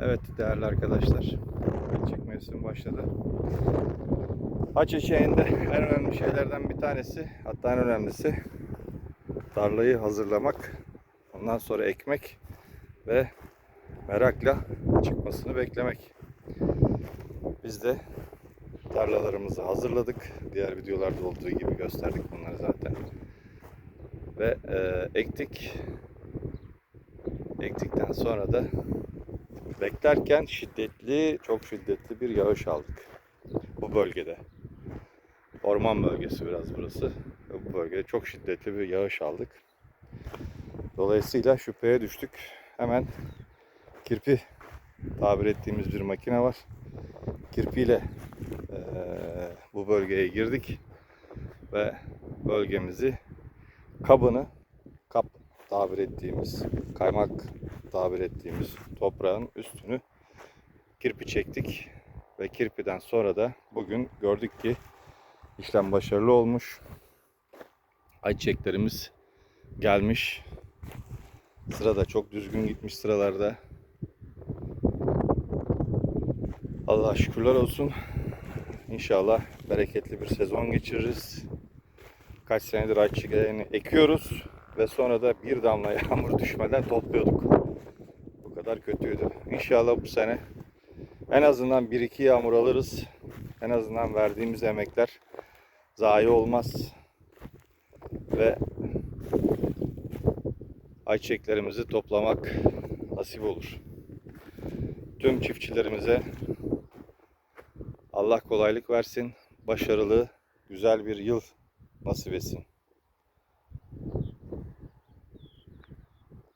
Evet değerli arkadaşlar. Çek mevsimi başladı. Ayçiçeğinde en önemli şeylerden bir tanesi hatta en önemlisi tarlayı hazırlamak. Ondan sonra ekmek ve merakla çıkmasını beklemek. Biz de tarlalarımızı hazırladık. Diğer videolarda olduğu gibi gösterdik bunları zaten. Ve e, ektik. Ektikten sonra da beklerken şiddetli, çok şiddetli bir yağış aldık. Bu bölgede. Orman bölgesi biraz burası. Bu bölgede çok şiddetli bir yağış aldık. Dolayısıyla şüpheye düştük. Hemen kirpi tabir ettiğimiz bir makine var. Kirpiyle eee, bu bölgeye girdik ve bölgemizi kabını kap tabir ettiğimiz kaymak tabir ettiğimiz toprağın üstünü kirpi çektik ve kirpiden sonra da bugün gördük ki işlem başarılı olmuş. Ayçiçeklerimiz gelmiş. Sırada çok düzgün gitmiş sıralarda. Allah şükürler olsun. İnşallah bereketli bir sezon geçiririz. Kaç senedir ayçiçeğini ekiyoruz ve sonra da bir damla yağmur düşmeden topluyorduk. Kadar kötüydü. İnşallah bu sene en azından 1-2 yağmur alırız. En azından verdiğimiz emekler zayi olmaz. Ve ayçiçeklerimizi toplamak nasip olur. Tüm çiftçilerimize Allah kolaylık versin. Başarılı, güzel bir yıl nasip etsin.